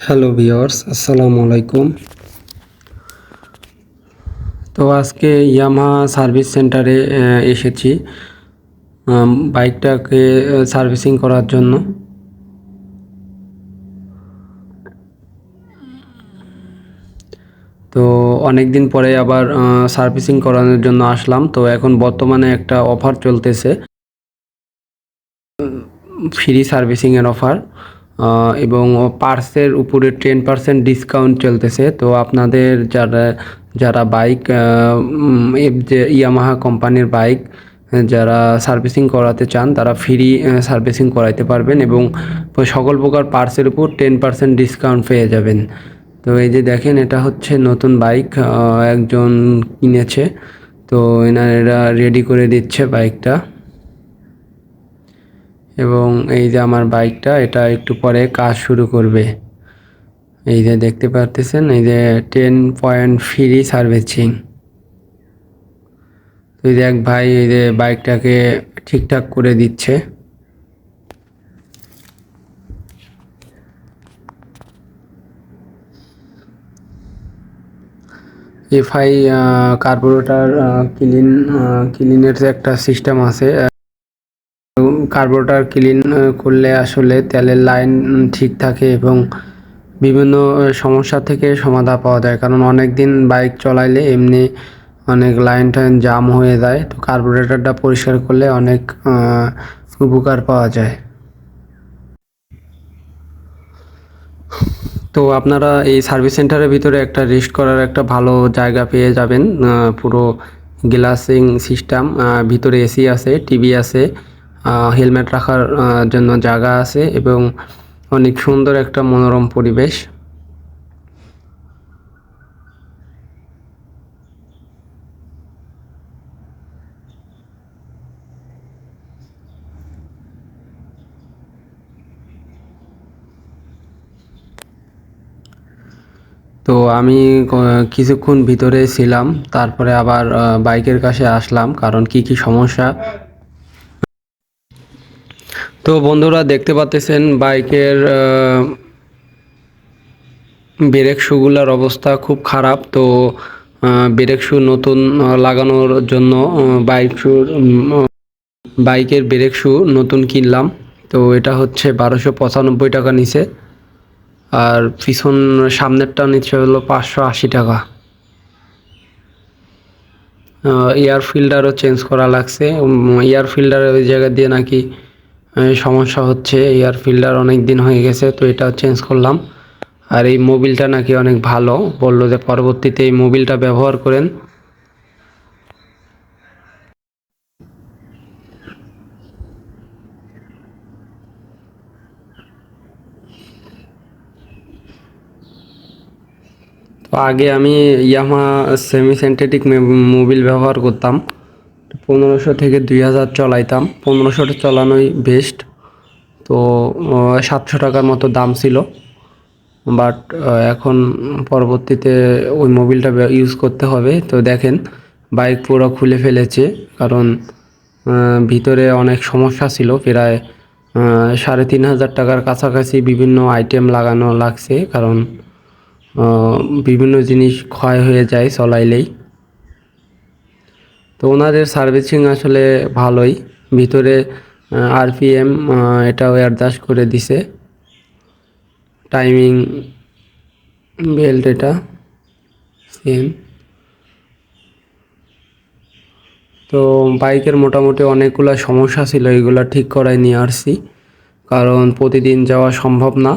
Hello viewers আসসালামু আলাইকুম তো আজকে ইয়ামাহা সার্ভিস সেন্টারে এসেছি। বাইকটাকে সার্ভিসিং করার জন্য। তো অনেক দিন পরে আবার সার্ভিসিং করানোর জন্য আসলাম। তো এখন বর্তমানে একটা অফার চলতেছে। ফ্রি সার্ভিসিংয়ের অফার এবং পার্সের উপরে টেন পার্সেন্ট ডিসকাউন্ট চলতেছে। তো আপনাদের যারা যারা বাইক যে ইয়ামাহা কোম্পানির বাইক যারা সার্ভিসিং করাতে চান, তারা ফ্রি সার্ভিসিং করাইতে পারবেন এবং সকল প্রকার পার্সের উপর টেন পার্সেন্ট ডিসকাউন্ট পেয়ে যাবেন। তো এই যে দেখেন, এটা হচ্ছে নতুন বাইক একজন কিনেছে। তো এনারা রেডি করে দিচ্ছে বাইকটা এবং এই যে আমার বাইকটা, এটা একটু পরে কাজ শুরু করবে। এই যে দেখতে পারতেছেন, এই যে টেন পয়েন্ট ফ্রি সার্ভিসিং যে এক ভাই এই যে বাইকটাকে ঠিকঠাক করে দিচ্ছে। এফআই কার্বোরেটার ক্লিন ক্লিনের যে একটা সিস্টেম আছে। কার্বোরেটর ক্লিন করলে আসলে তেলের লাইন ঠিক থাকে এবং বিভিন্ন সমস্যা থেকে সমাধান পাওয়া যায়। কারণ অনেক দিন বাইক চলাইলে এমনি অনেক লাইন টাইন জাম হয়ে যায়। তো কার্বোরেটরটা পরিষ্কার করলে অনেক উপকার পাওয়া যায়। তো আপনারা এই সার্ভিস সেন্টারের ভিতরে একটা রেস্ট করার একটা ভালো জায়গা পেয়ে যাবেন। পুরো গ্লাসিং সিস্টেম ভিতরে এসি আছে টিভি আছে। হেলমেট রাখার জন্য জায়গা আছে এবং অনেক সুন্দর একটা মনোরম পরিবেশ। তো আমি কিছুক্ষণ ভিতরে ছিলাম, তারপরে আবার বাইকের কাছে আসলাম, কারণ কি কি সমস্যা তো বন্ধুরা দেখতে পাচ্ছেন বাইকের ব্রেক শুগুলার অবস্থা খুব খারাপ। তো ব্রেক শু নতুন লাগানোর জন্য বাইক শুর বাইকের ব্রেক শু নতুন কিনলাম। তো এটা হচ্ছে বারোশো পঁচানব্বই টাকা নিচে। আর পিছন, সামনেরটা নিচ্ছে হলো পাঁচশো আশি টাকা। এয়ার ফিল্টারও চেঞ্জ করা লাগছে। এয়ার ফিল্টারের ওই জায়গা দিয়ে নাকি সমস্যা হচ্ছে এয়ার ফিল্টার অনেক দিন হয়ে গেছে, তো এটা চেঞ্জ করলাম। আর এই মোবিলটা নাকি অনেক ভালো, বলল যে পরবর্তীতে এই মোবিলটা ব্যবহার করেন। আগে আমি ইয়ামা সেমি সেন্থেটিক মোবিল ব্যবহার করতাম। পনেরোশো থেকে দুই হাজার চলাইতাম। পনেরোশোটা চালানোই বেস্ট তো সাতশো টাকার মতো দাম ছিল। বাট এখন পরবর্তীতে ওই মোবিলটা ইউজ করতে হবে। তো দেখেন বাইক পুরো খুলে ফেলেছে। কারণ ভিতরে অনেক সমস্যা ছিল। প্রায় সাড়ে তিন হাজার টাকার কাছাকাছি বিভিন্ন আইটেম লাগানো লাগছে। কারণ বিভিন্ন জিনিস ক্ষয় হয়ে যায় চলাইলেই। তো ওনাদের সার্ভিসিং আসলে ভালোই। ভিতরে আরপিএম এটাও অ্যাডজাস্ট করে দিছে। টাইমিং, বেল্ট এটা, সেম। তো বাইকের মোটামুটি অনেকগুলো সমস্যা ছিল, এগুলো ঠিক করাই নিয়ে আসছি। কারণ প্রতিদিন যাওয়া সম্ভব না।